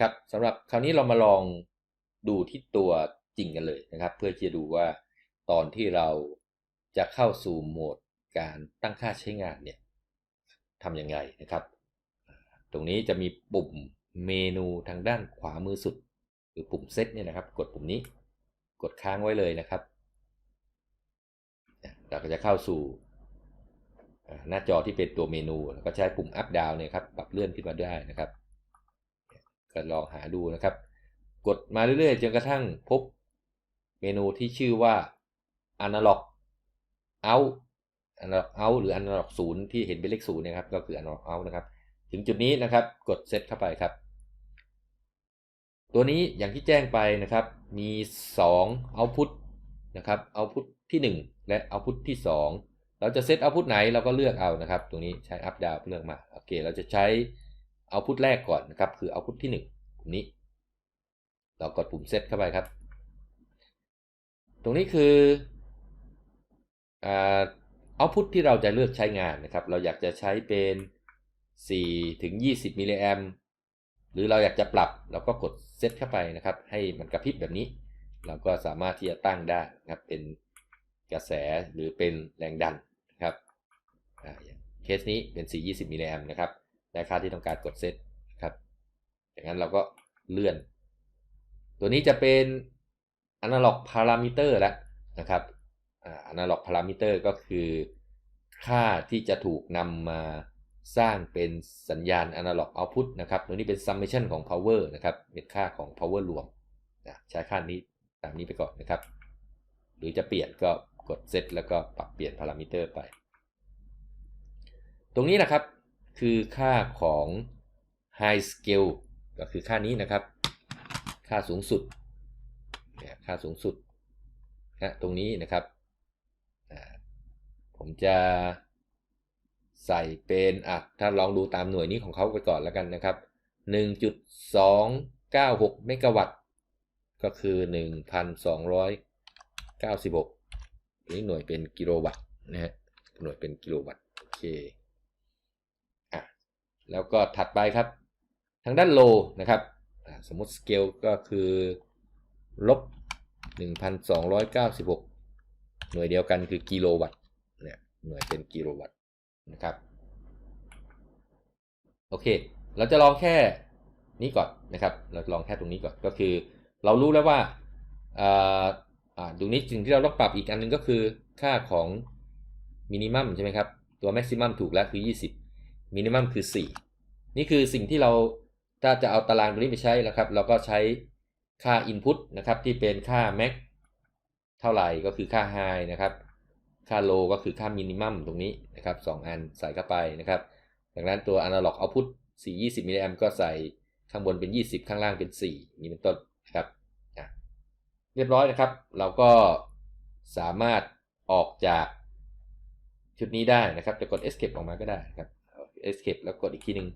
ครับสำหรับคราวนี้เรามาลองดูที่ตัวจริงกันเลยนะครับ เพื่อจะดูว่าตอนที่เราจะเข้าสู่โหมดการตั้งค่าใช้งานเนี่ยทำยังไงนะครับ ตรงนี้จะมีปุ่มเมนูทางด้านขวามือสุดหรือปุ่มเซตเนี่ยนะครับ กดปุ่มนี้กดค้างไว้เลยนะครับเราก็จะเข้าสู่หน้าจอที่เป็นตัวเมนูแล้วก็ใช้ปุ่ม up down เนี่ยครับปรับเลื่อนขึ้นมาได้นะครับ ก็ลองหาดูนะครับ กดมาเรื่อยๆ จนกระทั่งพบเมนูที่ชื่อว่า analog out analog out หรือ analog ศูนย์ที่เห็นเป็นเลขศูนย์นะครับ ก็คือ analog out นะครับ ถึงจุดนี้นะครับ กดเซตเข้าไปครับ ตัวนี้อย่างที่แจ้งไปนะครับ มี 2 output นะครับ output ที่ 1 และ output ที่ 2 เราจะเซต output ไหนเราก็เลือกเอานะครับ ตรงนี้ใช้ up down เลือกมา โอเค เราจะใช้ output แรกก่อนนะครับ คือ output ที่1ปุ่มนี้ เรากดปุ่มเซตเข้าไปครับ ตรงนี้คือเอาพุทที่เราจะเลือกใช้งานนะครับ เราอยากจะใช้เป็น4ถึง20มิลลิแอมหรือเราอยากจะปรับเราก็กดเซตเข้าไปนะครับ ให้มันกระพริบแบบนี้ เราก็สามารถที่จะตั้งได้นะครับ เป็นกระแสหรือเป็นแรงดันนะครับเคสนี้เป็น 4 20มิลลิแอมนะครับ ได้ค่าที่ต้องการกดเซตครับอย่างนั้นเราก็เลื่อน ตัวนี้จะเป็น analog parameter แล้วนะครับ analog parameter ก็คือค่าที่จะถูกนำมาสร้างเป็นสัญญาณ analog output นะครับตัวนี้เป็น summation ของ power นะครับเป็นค่าของ power รวมนะใช้ค่านี้ตามนี้ไปก่อนนะครับ หรือจะเปลี่ยนก็กด set แล้วก็ปรับเปลี่ยน parameter ไป ตรงนี้นะครับ คือค่าของ high scale ก็คือค่านี้นะครับ ค่าสูงสุดค่าสูงสุดนะตรงนี้นะครับ ผมจะใส่เป็นอะถ้าลองดูตามหน่วยนี้ของเขาไปก่อนแล้วกันนะครับ 1.296 เมกะวัตต์ ก็คือ 1,296 นี่หน่วยเป็นกิโลวัตต์นะฮะ หน่วยเป็นกิโลวัตต์ โอเค แล้วก็ถัดไปครับ ทางด้านโลนะครับ สมมติสเกลก็คือลบ 1,296 หน่วยเดียวกันคือกิโลวัตต์เนี่ยหน่วยเป็นกิโลวัตต์นะครับโอเค เราจะลองแค่นี้ก่อนนะครับ เราลองแค่ตรงนี้ก่อนก็คือ เรารู้แล้วว่าอ่าตรงนี้สิ่งที่เราต้องปรับอีกอันนึงก็คือค่าของมินิมัมใช่ไหมครับ ตัวแม็กซิมัมถูกแล้วคือ 20 มินิมัมคือ 4 นี่คือสิ่งที่เราถ้าจะเอาตารางตรงนี้ไปใช้แล้วครับ เราก็ใช้ค่า Input นะครับที่เป็นค่า Max เท่าไหร่ก็คือค่า High นะครับ ค่า Low ก็คือค่า Minimum ตรงนี้นะครับ2อันใส่เข้าไปนะครับดังนั้นตัว Analog Output 420มิลลิแอมก็ใส่ข้างบนเป็น 20 ข้างล่างเป็น 4 นี้เป็นต้นนะครับเรียบร้อยนะครับ เราก็สามารถออกจากชุดนี้ได้นะครับ จะกด escape ออกมาก็ได้ครับ escape แล้วกดอีกทีหนึ่ง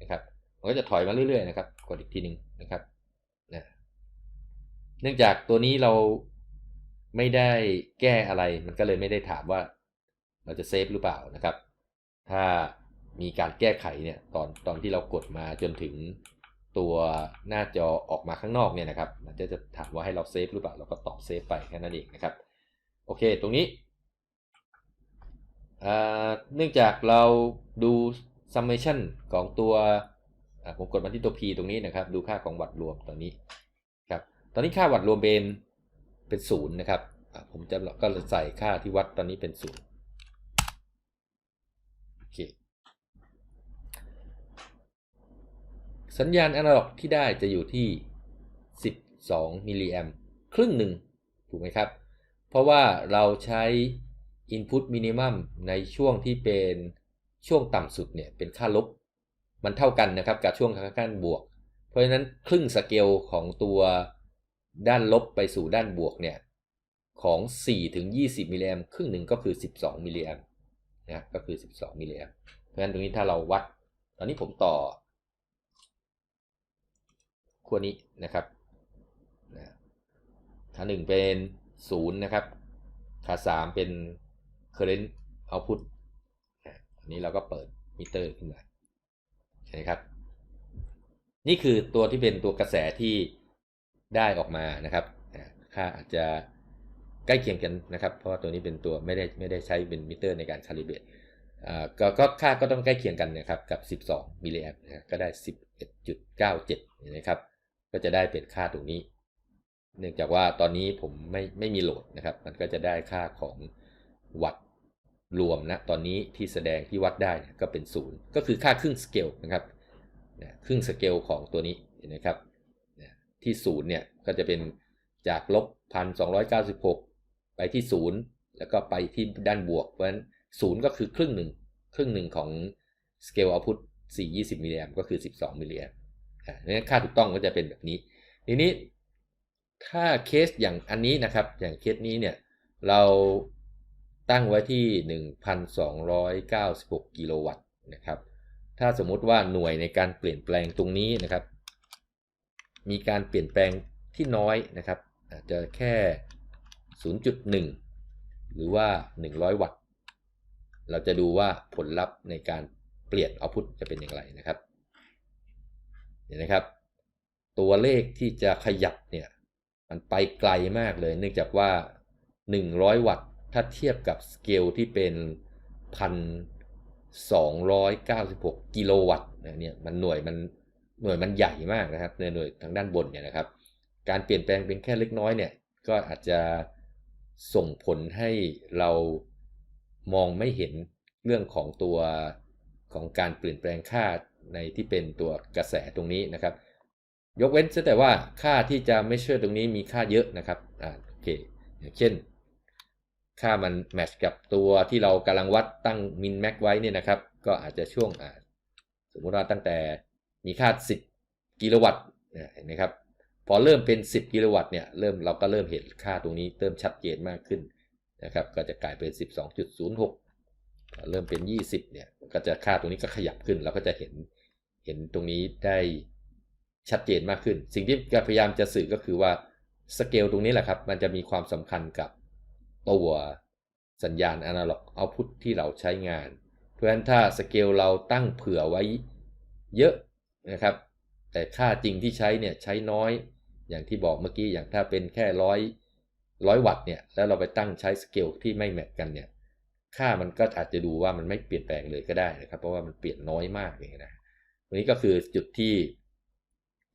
นะครับ มันก็จะถอยมาเรื่อยๆนะครับ กดอีกทีหนึ่งนะครับนะเนื่องจากตัวนี้เราไม่ได้แก้อะไร มันก็เลยไม่ได้ถามว่าเราจะเซฟหรือเปล่านะครับ ถ้ามีการแก้ไขเนี่ยตอนตอนที่เรากดมาจนถึงตัวหน้าจอออกมาข้างนอกเนี่ยนะครับ มันจะจะถามว่าให้เราเซฟหรือเปล่า เราก็ตอบเซฟไปแค่นั้นเองนะครับ โอเค ตรงนี้ เนื่องจากเราดู summation ของตัวผมกดมาที่ตัว p ตรงนี้นะครับ ดูค่าของวัดรวมตอนนี้ครับตอนนี้ค่าวัดรวมเป็นเป็นศูนย์นะครับผมจะก็ใส่ค่าที่วัดตอนนี้เป็นศูนย์โอเคสัญญาณอนาล็อกที่ได้จะอยู่ที่ 12 มิลลิแอมครึ่งหนึ่งถูกไหมครับ เพราะว่าเราใช้ Input Minimum ในช่วงที่เป็นช่วงต่ำสุดเนี่ยเป็นค่าลบ มันเท่ากันนะครับกับช่วงข้างบวก เพราะฉะนั้นครึ่งสเกลของตัวด้านลบไปสู่ด้านบวกเนี่ยของ4ถึง20 มิลลิแอมครึ่งหนึ่งก็คือ 12 มิลลิแอมนะก็คือ 12 มิลลิแอมเพราะฉะนั้นตรงนี้ถ้าเราวัด ตอนนี้ผมต่อขั้วนี้นะครับขาหนึ่งเป็น 0 นะครับ ขาสามเป็น current output อันนี้เราก็เปิดมิเตอร์ขึ้นมาใช่ไหมครับ นี่คือตัวที่เป็นตัวกระแสที่ได้ออกมานะครับค่าอาจจะใกล้เคียงกันนะครับ เพราะว่าตัวนี้เป็นตัวไม่ได้ไม่ได้ใช้เป็นมิเตอร์ในการคาลิเบตอ่าก็ก็ค่าก็ต้องใกล้เคียงกันนะครับกับ 12 มิลลิแอมป์นะครับก็ได้ 11.97เห็นะครับก็จะได้เป็นค่าตรงนี้ เนื่องจากว่าตอนนี้ผมไม่ไม่มีโหลดนะครับ มันก็จะได้ค่าของวัตต์ รวมนะตอนนี้ที่แสดงที่วัดได้ก็เป็นศูนย์ก็คือค่าครึ่งสเกลนะครับนะครึ่งสเกลของตัวนี้เห็นไหมครับนะที่ศูนย์เนี่ยก็จะเป็นจากลบพันสองไปที่ศูนย์แล้วก็ไปที่ด้านบวก เพราะฉะนั้นศูนย์ก็คือครึ่งหนึ่งครึ่งหนึ่งของสเกลเอาพุท420 มิลลิแอมก็คือ 12 มิลลิแอมอ่นั้นค่าถูกต้องก็จะเป็นแบบนี้ ทีนี้ถ้าเคสอย่างอันนี้นะครับ อย่างเคสนี้เนี่ยเรา ตั้งไว้ที่ 1,296 กิโลวัตต์นะครับ ถ้าสมมุติว่าหน่วยในการเปลี่ยนแปลงตรงนี้นะครับ มีการเปลี่ยนแปลงที่น้อยนะครับ อาจจะแค่ 0.1 หรือว่า 100 วัตต์ เราจะดูว่าผลลัพธ์ในการเปลี่ยนเอาพุทจะเป็นอย่างไรนะครับเห็นไหมครับ ตัวเลขที่จะขยับเนี่ย มันไปไกลมากเลย เนื่องจากว่า 100 วัตต์ ถ้าเทียบกับสเกลที่เป็นพันสองร้อยเก้าสิบหกกิโลวัตต์เนี่ยมันหน่วยมันหน่วยมันใหญ่มากนะครับในหน่วยทางด้านบนเนี่ยนะครับ การเปลี่ยนแปลงเป็นแค่เล็กน้อยเนี่ยก็อาจจะส่งผลให้เรามองไม่เห็นเรื่องของตัวของการเปลี่ยนแปลงค่าในที่เป็นตัวกระแสตรงนี้นะครับ ยกเว้นแต่ว่าค่าที่จะไม่เชื่อตรงนี้มีค่าเยอะนะครับอ่าโอเคอย่างเช่น ค่ามันแมทช์กับตัวที่เรากำลังวัดตั้งมินแม็กไว้เนี่ยนะครับ ก็อาจจะช่วงอ่าสมมุติว่าตั้งแต่มีค่า 10 กิโลวัตต์เนี่ยเห็นไหมครับ พอเริ่มเป็น 10 กิโลวัตต์เนี่ยเริ่มเราก็เริ่มเห็นค่าตรงนี้เริ่มชัดเจนมากขึ้นนะครับ ก็จะกลายเป็น 12.06 เริ่มเป็น 20 เนี่ยก็จะค่าตรงนี้ก็ขยับขึ้น เราก็จะเห็นเห็นตรงนี้ได้ชัดเจนมากขึ้น สิ่งที่พยายามจะสื่อก็คือว่าสเกลตรงนี้แหละครับ มันจะมีความสำคัญกับ ตัวสัญญาณอนาล็อกเอาพุทที่เราใช้งาน เพราะฉะนั้นถ้าสเกลเราตั้งเผื่อไว้เยอะนะครับ แต่ค่าจริงที่ใช้เนี่ยใช้น้อย อย่างที่บอกเมื่อกี้อย่างถ้าเป็นแค่ร้อยร้อยวัตต์เนี่ยแล้วเราไปตั้งใช้สเกลที่ไม่แมทกันเนี่ยค่ามันก็อาจจะดูว่ามันไม่เปลี่ยนแปลงเลยก็ได้นะครับ เพราะว่ามันเปลี่ยนน้อยมากอย่างนี้นะวันนี้ก็คือจุดที่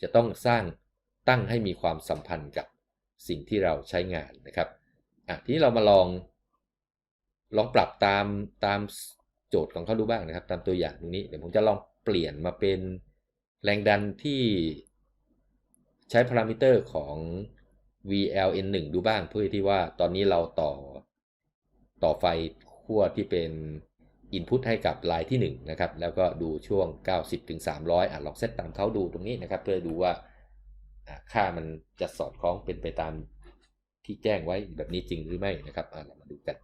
จะต้องสร้างตั้งให้มีความสัมพันธ์กับสิ่งที่เราใช้งานนะครับ อะทีนี้เรามาลองลองปรับตามตามโจทย์ของเขาดูบ้างนะครับ ตามตัวอย่างตรงนี้เดี๋ยวผมจะลองเปลี่ยนมาเป็นแรงดันที่ใช้พารามิเตอร์ของ VLN1 ดูบ้างเพื่อที่ว่าตอนนี้เราต่อต่อไฟขั้วที่เป็น Input ให้กับลายที่ 1 นะครับ แล้วก็ดูช่วง 90ถึง300อะลองเซตตามเขาดูตรงนี้นะครับ เพื่อดูว่าค่ามันจะสอดคล้องเป็นไปตาม ที่แจ้งไว้แบบนี้จริงหรือไม่นะครับเรามาดูกัน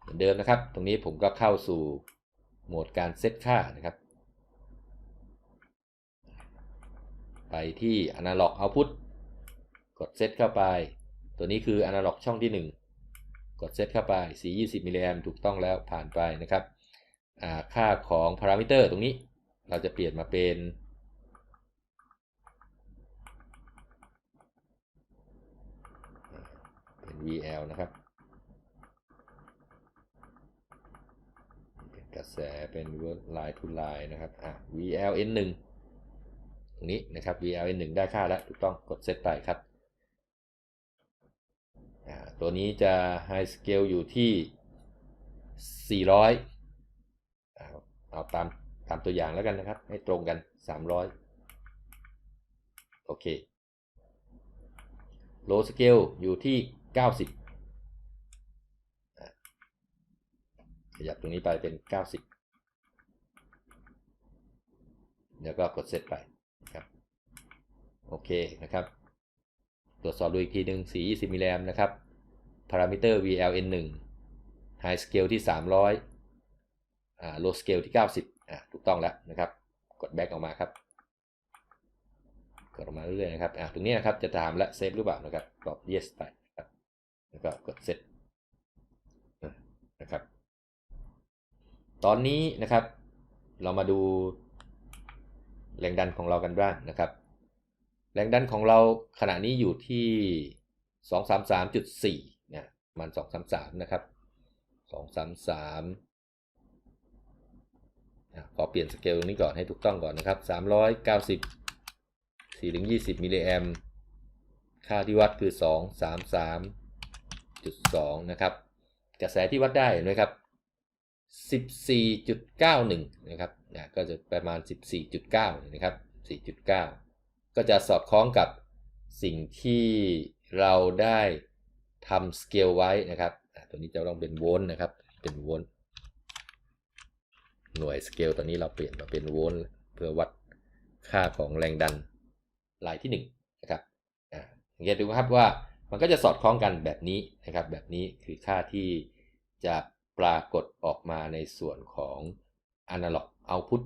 เหมือนเดิมนะครับ ตรงนี้ผมก็เข้าสู่โหมดการเซตค่านะครับ ไปที่ Analog Output กดเซตเข้าไป ตัวนี้คือ Analog ช่องที่ 1 กดเซตเข้าไป 420มิลลิแอมถูกต้องแล้วผ่านไปนะครับ ค่าของพารามิเตอร์ตรงนี้เราจะเปลี่ยนมาเป็น VL นะครับเป็นกระแสเป็น line to line นะครับอะ VLN1 ตรงนี้นะครับ VLN1 ได้ค่าแล้ว ถูกต้องกดเซตไปครับ ตัวนี้จะ High Scale อยู่ที่ 400 เอาตามตามตัวอย่างแล้วกันนะครับ ให้ตรงกัน 300 โอเค Low Scale อยู่ที่ 90 ขยับตรงนี้ไปเป็น 90 แล้วก็กดเซตไปครับโอเคนะครับตรวจสอบดูอีกทีหนึ่ง420มิลลิแอมนะครับ พารามิเตอร์ VLN1 High Scale ที่ 300อ่า Low Scale ที่ 90อ่าถูกต้องแล้วนะครับ กด Back ออกมาครับ กดออกมาเรื่อยๆนะครับอ่าตรงนี้นะครับจะถามและเซฟหรือเปล่านะครับ ตอบ yes ไป แล้วก็กด set นะครับ ตอนนี้นะครับเรามาดูแรงดันของเรากันบ้างนะครับ แรงดันของเราขณะนี้อยู่ที่ 233.4นะมัน 233 นะครับ 233อะขอเปลี่ยนสเกลตรงนี้ก่อนให้ถูกต้องก่อนนะครับ 390 4ถึง20 มิลลิแอม ค่าที่วัดคือ 233.2นะครับ กระแสที่วัดได้เห็นไหมครับ 14.91 นะครับนะก็จะประมาณ 14.9 นะครับ 4.9 ก็จะสอดคล้องกับสิ่งที่เราได้ทำสเกลไว้นะครับ ตัวนี้จะต้องเป็นโวลต์นะครับ เป็นโวลต์ หน่วยสเกลตอนนี้เราเปลี่ยนมาเป็นโวลต์เพื่อวัดค่าของแรงดันลายที่1นะครับอ่าสังเกตดูครับว่า มันก็จะสอดคล้องกันแบบนี้นะครับ แบบนี้คือค่าที่จะปรากฏออกมาในส่วนของ Analog Output